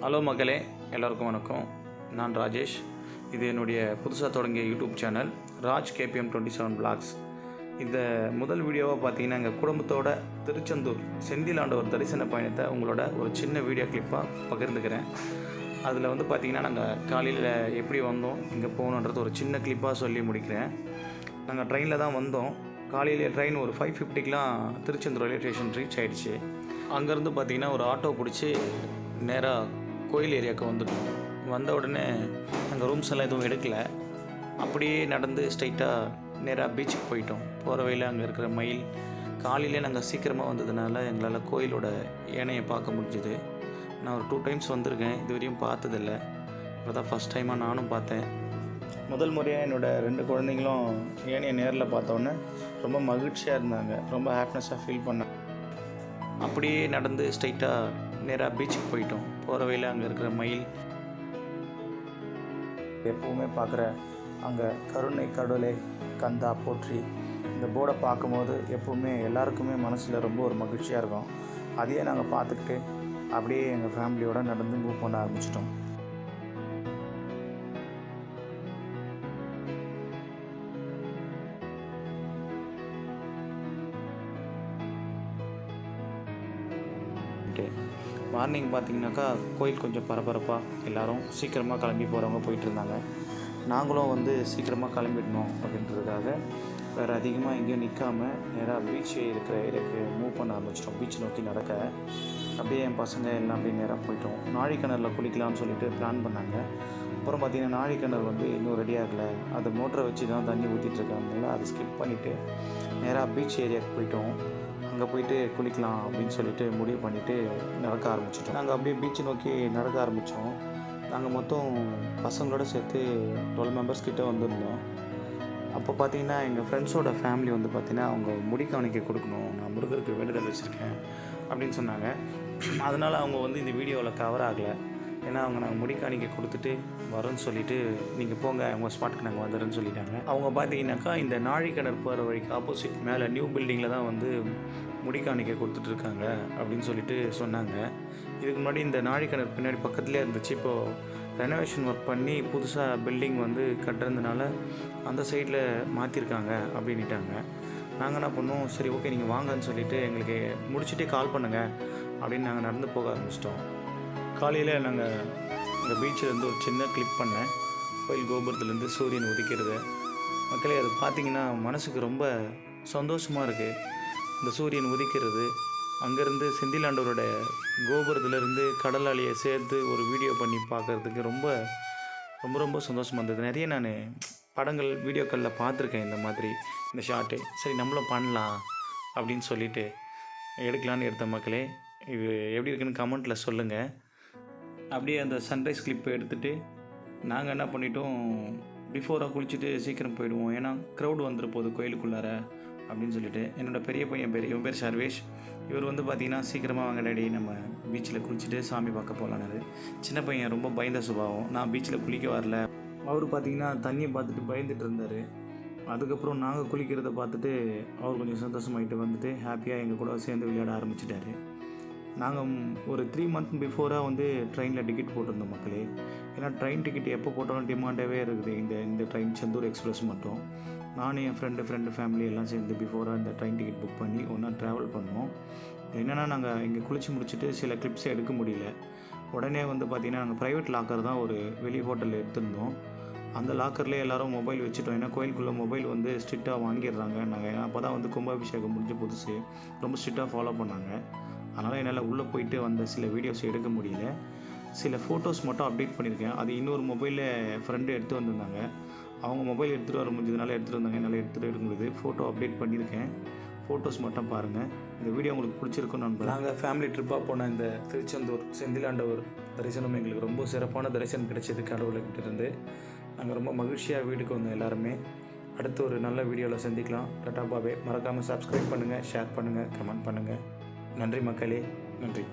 Hello மகளே எல்லோருக்கும் வணக்கம். நான் ராஜேஷ். இது என்னுடைய புதுசாக தொடங்கிய YouTube channel Raj KPM twenty seven blogs இந்த முதல் வீடியோவாக பார்த்தீங்கன்னா எங்கள் குடும்பத்தோட திருச்செந்தூர் செந்திலாண்டவர் தரிசன பயணத்தை உங்களோட ஒரு சின்ன வீடியோ கிளிப்பாக பகிர்ந்துக்கிறேன். அதில் வந்து பார்த்தீங்கன்னா நாங்கள் காலையில் எப்படி வந்தோம் இங்கே போகணுன்றது ஒரு சின்ன கிளிப்பாக சொல்லி முடிக்கிறேன். நாங்கள் ட்ரெயினில் தான் வந்தோம். காலையில் ட்ரெயின் ஒரு ஃபைவ் ஃபிஃப்டிக்கெலாம் திருச்செந்தூர் ரயில்வே ஸ்டேஷன் ரீச் ஆகிடுச்சு அங்கேருந்து பார்த்தீங்கன்னா ஒரு ஆட்டோ பிடிச்சி நேராக கோயில் ஏரியாவுக்கு வந்துட்டோம். வந்த உடனே அங்கே ரூம்ஸ் எல்லாம் எதுவும் எடுக்கல. அப்படியே நடந்து ஸ்ட்ரைட்டாக நேராக பீச்சுக்கு போயிட்டோம். போகிற வழியில் அங்கே இருக்கிற மயில் காலையிலே நாங்கள் சீக்கிரமாக வந்ததுனால எங்களால் கோயிலோட ஏனையை பார்க்க முடிஞ்சுது. நான் ஒரு டூ டைம்ஸ் வந்திருக்கேன். இது வரையும் பார்த்ததில்ல. இப்போ தான் ஃபஸ்ட் டைமாக நானும் பார்த்தேன். முதல் முறையாக என்னோடய ரெண்டு குழந்தைங்களும் ஏனையை நேரில் பார்த்தோன்னே ரொம்ப மகிழ்ச்சியாக இருந்தாங்க. ரொம்ப ஹாப்பினஸாக ஃபீல் பண்ணாங்க. அப்படியே நடந்து ஸ்ட்ரைட்டாக நேராக பீச்சுக்கு போயிட்டோம். போகிற வழியில் அங்கே இருக்கிற மயில். எப்பவுமே பார்க்குற அங்கே கருணை கடலை கந்தா போற்றி. இந்த போர்டை பார்க்கும்போது எப்பவுமே எல்லாருக்குமே மனசில் ரொம்ப ஒரு மகிழ்ச்சியாக இருக்கும். அதையே நாங்கள் பார்த்துக்கிட்டு அப்படியே எங்கள் ஃபேமிலியோடு நடந்து மூவ் பண்ண ஆரம்பிச்சிட்டோம். மார்னிங் பார்த்தீங்கன்னாக்கா கோயில் கொஞ்சம் பரபரப்பாக எல்லோரும் சீக்கிரமாக கிளம்பி போகிறவங்க போயிட்டு இருந்தாங்க நாங்களும் வந்து சீக்கிரமாக கிளம்பிடணும் அப்படின்றதுக்காக வேறு அதிகமாக எங்கேயும் நிற்காம நேராக பீச் இருக்கிற ஏரியாவுக்கு மூவ் பண்ண ஆரம்பிச்சிட்டோம். பீச் நோக்கி நடக்க. அப்படியே என் பசங்க எல்லாம் அப்படியே நேராக போயிட்டோம். நாழிக்கிணறில் குளிக்கலாம்னு சொல்லிட்டு பிளான் பண்ணாங்க. அப்புறம் பார்த்திங்கன்னா நாழிக்கிணறு வந்து இன்னும் ரெடியாக ஆகலை. அது மோட்டரை வச்சு தான் தண்ணி ஊற்றிட்டு இருக்காங்க. அதை ஸ்கிப் பண்ணிவிட்டு நேராக பீச் ஏரியாவுக்கு போயிட்டோம். அங்கே போயிட்டு குளிக்கலாம் அப்படின்னு சொல்லிட்டு முடிவு பண்ணிவிட்டு நடக்க ஆரம்பிச்சிட்டோம். நாங்கள் அப்படியே பீச் நோக்கி நடக்க ஆரம்பித்தோம் நாங்கள் மொத்தம் பசங்களோட சேர்த்து டுவெல் மெம்பர்ஸ் கிட்டே வந்திருந்தோம். அப்போ பார்த்தீங்கன்னா எங்கள் ஃப்ரெண்ட்ஸோட ஃபேமிலி வந்து பார்த்தீங்கன்னா அவங்க முடி கவனிக்க கொடுக்கணும் நான் முருகருக்கு வேண்டுதல் வச்சுருக்கேன் அப்படின்னு சொன்னாங்க. அதனால் அவங்க வந்து இந்த வீடியோவில் கவர் ஆகலை. ஏன்னா அவங்க நாங்கள் முடி காணிக்கை கொடுத்துட்டு வரோன்னு சொல்லிட்டு நீங்கள் போங்க உங்கள் ஸ்பாட்டுக்கு நாங்கள் வந்துடுறேன்னு சொல்லிட்டாங்க. அவங்க பார்த்தீங்கன்னாக்கா இந்த நாழிக்கிணறு போகிற வழிக்கு ஆப்போசிட் மேலே நியூ பில்டிங்கில் தான் வந்து முடி காணிக்கை கொடுத்துட்ருக்காங்க அப்படின்னு சொல்லிட்டு சொன்னாங்க. இதுக்கு முன்னாடி இந்த நாழிக்கிணறு பின்னாடி பக்கத்துலேயே இருந்துச்சு. இப்போது ரெனோவேஷன் ஒர்க் பண்ணி புதுசாக பில்டிங் வந்து கட்டுறதுனால அந்த சைடில் மாற்றிருக்காங்க அப்படின்ட்டாங்க நாங்கள் என்ன பண்ணோம் சரி ஓகே நீங்கள் வாங்கன்னு சொல்லிவிட்டு எங்களுக்கு முடிச்சுட்டே கால் பண்ணுங்கள் அப்படின்னு நாங்கள் நடந்து போக ஆரம்பிச்சிட்டோம். காலையில் நாங்கள் அந்த பீச்சில் இருந்து ஒரு சின்ன கிளிப் பண்ணேன். கோயில் கோபுரத்துலேருந்து சூரியன் உதிக்கிறது. மக்களே அது பார்த்திங்கன்னா மனசுக்கு ரொம்ப சந்தோஷமாக இருக்குது இந்த சூரியன் உதிக்கிறது. அங்கேருந்து செந்திலாண்டவரோட கோபுரத்துலேருந்து கடல் அலையை சேர்த்து ஒரு வீடியோ பண்ணி பார்க்குறதுக்கு ரொம்ப ரொம்ப ரொம்ப சந்தோஷமாக இருந்தது. நிறைய நான் படங்கள் வீடியோக்களில் பார்த்துருக்கேன் இந்த மாதிரி இந்த ஷார்ட்டு சரி நம்மளும் பண்ணலாம் அப்படின்னு சொல்லிவிட்டு எடுக்கலான்னு எடுத்த மக்களே இது எப்படி இருக்குன்னு கமெண்ட்டில் சொல்லுங்கள் அப்படியே அந்த சன்ரைஸ் கிளிப்பை எடுத்துகிட்டு நாங்கள் என்ன பண்ணிட்டோம் பிஃபோராக குளிச்சுட்டு சீக்கிரம் போயிடுவோம். ஏன்னா க்ரௌட் வந்துரு போகுது கோயிலுக்குள்ளார அப்படின்னு சொல்லிட்டு. என்னோடய பெரிய பையன் பேர் இவன் பேர் சர்வேஷ். இவர் வந்து பார்த்தீங்கன்னா சீக்கிரமாக வாங்க டேடி நம்ம பீச்சில் குளிச்சுட்டு சாமி பார்க்க போகலான்னு சின்ன பையன் ரொம்ப பயந்த சுபாவம். நான் பீச்சில் குளிக்க வரல. அவர் பார்த்திங்கன்னா தண்ணியை பார்த்துட்டு பயந்துட்டு இருந்தார். அதுக்கப்புறம் நாங்கள் குளிக்கிறத பார்த்துட்டு அவர் கொஞ்சம் சந்தோஷமாயிட்டு வந்துட்டு ஹாப்பியாக எங்கள் கூட சேர்ந்து விளையாட ஆரம்பிச்சிட்டாரு. நாங்கள் ஒரு த்ரீ மந்த் பிஃபோராக வந்து ட்ரெயினில் டிக்கெட் போட்டிருந்தோம் மக்களே. ஏன்னா ட்ரெயின் டிக்கெட் எப்போ போட்டாலும் டிமாண்டாகவே இருக்குது. இந்த இந்த ட்ரெயின் செந்தூர் எக்ஸ்பிரஸ் மட்டும். நானும் என் ஃப்ரெண்டு ஃப்ரெண்டு ஃபேமிலி எல்லாம் சேர்ந்து பிஃபோராக இந்த ட்ரெயின் டிக்கெட் புக் பண்ணி ஒன்றா ட்ராவல் பண்ணோம். என்னென்னா நாங்கள் இங்கே குளிச்சு முடிச்சுட்டு சில கிளிப்ஸை எடுக்க முடியல. உடனே வந்து பார்த்திங்கன்னா நாங்கள் ப்ரைவேட் லாக்கர் தான் ஒரு வெளி ஹோட்டலில் எடுத்திருந்தோம். அந்த லாக்கர்லேயே எல்லாரும் மொபைல் வச்சுட்டோம். ஏன்னா கோயிலுக்குள்ளே மொபைல் வந்து ஸ்ட்ரிக்டாக வாங்கிடுறாங்க. நாங்கள் அப்போ தான் வந்து கும்பாபிஷேகம் முடிஞ்ச புதுசு ரொம்ப ஸ்ட்ரிக்டாக ஃபாலோ பண்ணாங்க. அதனால் என்னால் உள்ளே போயிட்டு வந்த சில வீடியோஸ் எடுக்க முடியல. சில ஃபோட்டோஸ் மட்டும் அப்டேட் பண்ணியிருக்கேன். அது இன்னொரு மொபைலில் ஃப்ரெண்டு எடுத்து வந்திருந்தாங்க. அவங்க மொபைல் எடுத்துகிட்டு வர முடிஞ்சதுனால எடுத்துகிட்டு வந்தாங்க. என்னால் எடுத்துகிட்டு எடுக்க முடியுது ஃபோட்டோ அப்டேட் பண்ணியிருக்கேன். ஃபோட்டோஸ் மட்டும் பாருங்கள் இந்த வீடியோ உங்களுக்கு பிடிச்சிருக்குன்னு நம்புறேன் நாங்கள் ஃபேமிலி ட்ரிப்பாக போன இந்த திருச்செந்தூர் செந்திலாண்டவர் தரிசனம் எங்களுக்கு ரொம்ப சிறப்பான தரிசனம் கிடைச்சது கடவுள்கிட்ட இருந்து. நாங்கள் ரொம்ப மகிழ்ச்சியாக வீட்டுக்கு வந்தோம் எல்லாருமே. அடுத்து ஒரு நல்ல வீடியோவில் சந்திக்கலாம். Tata bye bye. மறக்காமல் சப்ஸ்கிரைப் பண்ணுங்கள் ஷேர் பண்ணுங்கள் கமெண்ட் பண்ணுங்கள் நன்றி மக்களே. நன்றி.